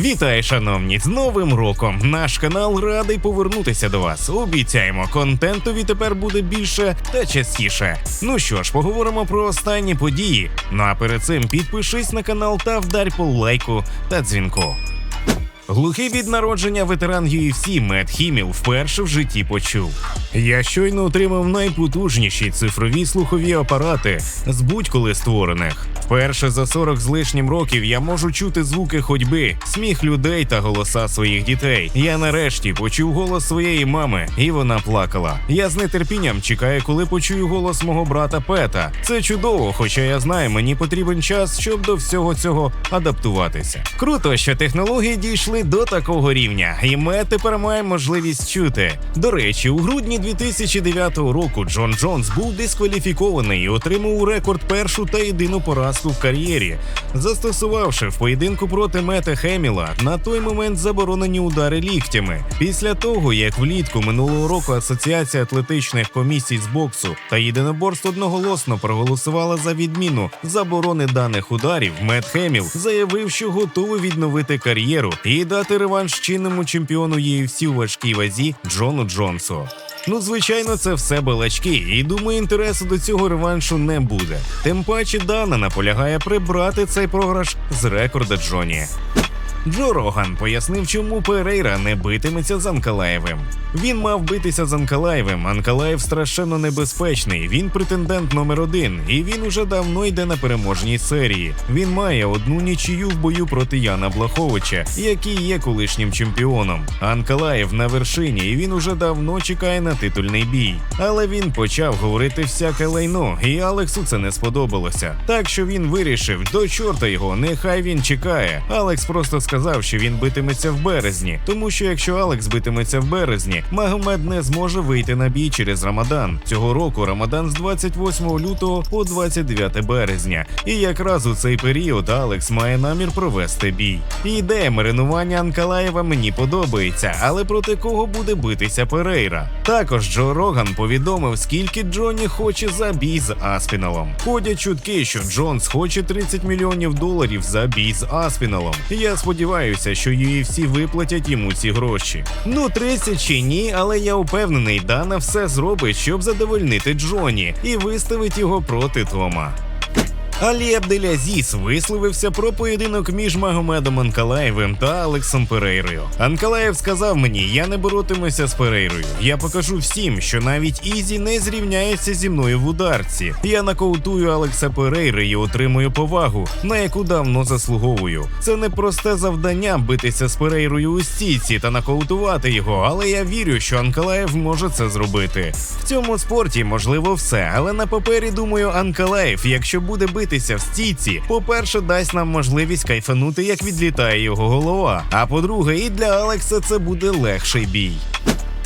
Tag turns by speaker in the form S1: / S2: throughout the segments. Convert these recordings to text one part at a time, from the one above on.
S1: Вітаю, шановні, з Новим роком! Наш канал радий повернутися до вас. Обіцяємо, контенту відтепер буде більше та частіше. Ну що ж, поговоримо про останні події. Ну а перед цим підпишись на канал та вдарь по лайку та дзвінку. Глухий від народження ветеран UFC Мед Хіміл вперше в житті почув. Я щойно отримав найпотужніші цифрові слухові апарати з будь-коли створених. Вперше за 40 з лишнім років я можу чути звуки ходьби, сміх людей та голоса своїх дітей. Я нарешті почув голос своєї мами, і вона плакала. Я з нетерпінням чекаю, коли почую голос мого брата Пета. Це чудово, хоча я знаю, мені потрібен час, щоб до всього цього адаптуватися. Круто, що технології дійшли до такого рівня, і ми тепер маємо можливість чути. До речі, у грудні 2009 року Джон Джонс був дискваліфікований і отримав у рекорд першу та єдину поразку в кар'єрі, застосувавши в поєдинку проти Мета Хеміла на той момент заборонені удари ліктями. Після того, як влітку минулого року Асоціація атлетичних комісій з боксу та єдиноборств одноголосно проголосувала за відміну заборони даних ударів, Мет Хеміл заявив, що готовий відновити кар'єру і дати реванш чинному чемпіону UFC у важкій вазі Джону Джонсу. Ну, звичайно, це все балачки, і думаю, інтересу до цього реваншу не буде. Тим паче Дана наполягає прибрати цей програш з рекорда Джоні. Джо Роган пояснив, чому Перейра не битиметься з Анкалаєвим. Він мав битися з Анкалаєвим. Анкалаєв страшенно небезпечний. Він претендент номер один, і він уже давно йде на переможній серії. Він має одну нічию в бою проти Яна Блаховича, який є колишнім чемпіоном. Анкалаєв на вершині, і він уже давно чекає на титульний бій. Але він почав говорити всяке лайно, і Алексу це не сподобалося. Так що він вирішив до чорта його, нехай він чекає. Алекс просто сказав, що він битиметься в березні, тому що якщо Алекс битиметься в березні, Магомед не зможе вийти на бій через Рамадан. Цього року Рамадан з 28 лютого по 29 березня. І якраз у цей період Алекс має намір провести бій. Ідея маринування Анкалаєва мені подобається, але проти кого буде битися Перейра? Також Джо Роган повідомив, скільки Джоні хоче за бій з Аспіналом. Ходять чутки, що Джонс хоче 30 мільйонів доларів за бій з Аспіналом. Я сподіваюся, що UFC виплатять йому ці гроші. Ну, 30 чи ні, але я упевнений, Дана все зробить, щоб задовольнити Джоні і виставить його проти Тома. Алі Абделязіс висловився про поєдинок між Магомедом Анкалаєвим та Алексом Перейрою. Анкалаєв сказав мені, я не боротимуся з Перейрою. Я покажу всім, що навіть Ізі не зрівняється зі мною в ударці. Я нокаутую Алекса Перейри і отримую повагу, на яку давно заслуговую. Це не просте завдання битися з Перейрою у стійці та нокаутувати його, але я вірю, що Анкалаєв може це зробити. В цьому спорті можливо все, але на папері думаю, Анкалаєв, якщо буде битися в стійці, по-перше, дасть нам можливість кайфанути, як відлітає його голова. А по-друге, і для Алекса це буде легший бій.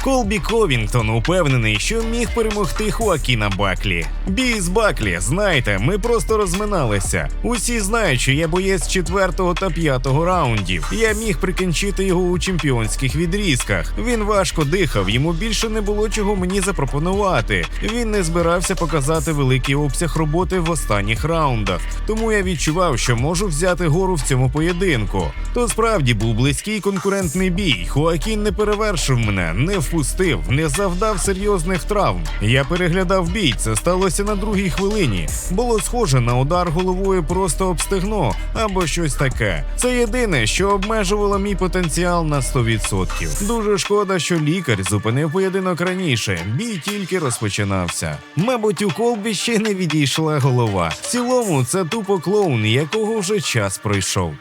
S1: Колбі Ковінгтон упевнений, що міг перемогти Хуакіна Баклі. Бій з Баклі, знаєте, ми просто розминалися. Усі знають, що я боєць четвертого та п'ятого раундів. Я міг прикінчити його у чемпіонських відрізках. Він важко дихав, йому більше не було чого мені запропонувати. Він не збирався показати великий обсяг роботи в останніх раундах. Тому я відчував, що можу взяти гору в цьому поєдинку. То справді був близький конкурентний бій. Хуакін не перевершив мене, не впустив, не завдав серйозних травм. Я переглядав бій. Це сталося на другій хвилині. Було схоже на удар головою просто об стегно або щось таке. Це єдине, що обмежувало мій потенціал на 100%. Дуже шкода, що лікар зупинив поєдинок раніше. Бій тільки розпочинався. Мабуть, у колбі ще не відійшла голова. В цілому, це тупо клоун, якого вже час пройшов.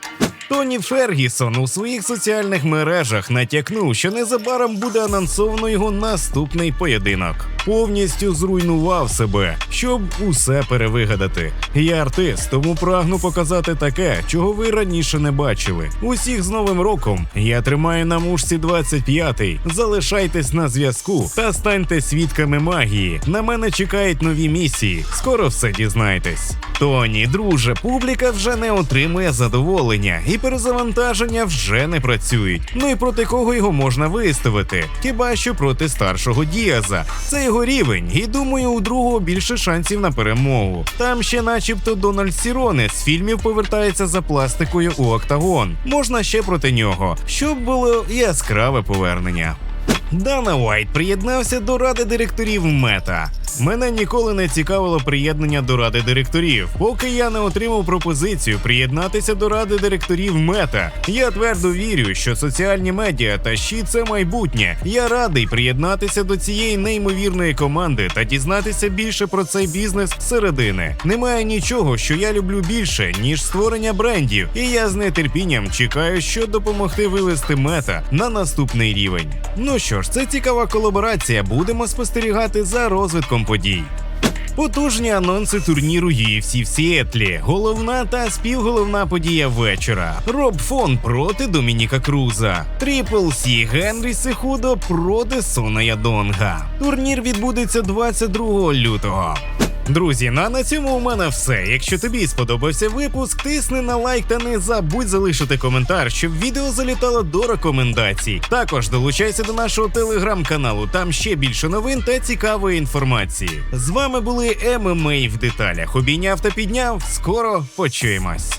S1: Тоні Фергісон у своїх соціальних мережах натякнув, що незабаром буде анонсовано його наступний поєдинок. Повністю зруйнував себе, щоб усе перевигадати. Я артист, тому прагну показати таке, чого ви раніше не бачили. Усіх з новим роком я тримаю на мушці 25-й. Залишайтесь на зв'язку та станьте свідками магії. На мене чекають нові місії. Скоро все дізнаєтесь. Тоні, друже, публіка вже не отримує задоволення, і перезавантаження вже не працюють. Ну і проти кого його можна виставити? Хіба що проти старшого Діаза. Це його його рівень, і думаю, у другого більше шансів на перемогу. Там ще, начебто, Дональд Сіроне з фільмів повертається за пластикою у октагон. Можна ще проти нього, щоб було яскраве повернення. Дана Уайт приєднався до ради директорів Мета. Мене ніколи не цікавило приєднання до ради директорів, поки я не отримав пропозицію приєднатися до ради директорів Мета. Я твердо вірю, що соціальні медіа та щі це майбутнє. Я радий приєднатися до цієї неймовірної команди та дізнатися більше про цей бізнес зсередини. Немає нічого, що я люблю більше ніж створення брендів, і я з нетерпінням чекаю, що допомогти вивести мета на наступний рівень. Ну що ж, це цікава колаборація. Будемо спостерігати за розвитком подій. Потужні анонси турніру UFC в Сіетлі. Головна та співголовна подія вечора. Роб Фон проти Домініка Круза. Трипл Сі Генрі Сихудо проти Сона Ядонга. Турнір відбудеться 22 лютого. Друзі, ну а на цьому у мене все. Якщо тобі сподобався випуск, тисни на лайк та не забудь залишити коментар, щоб відео залітало до рекомендацій. Також долучайся до нашого телеграм-каналу, там ще більше новин та цікавої інформації. З вами були ММА в деталях. Обійняв та підняв. Скоро почуємось.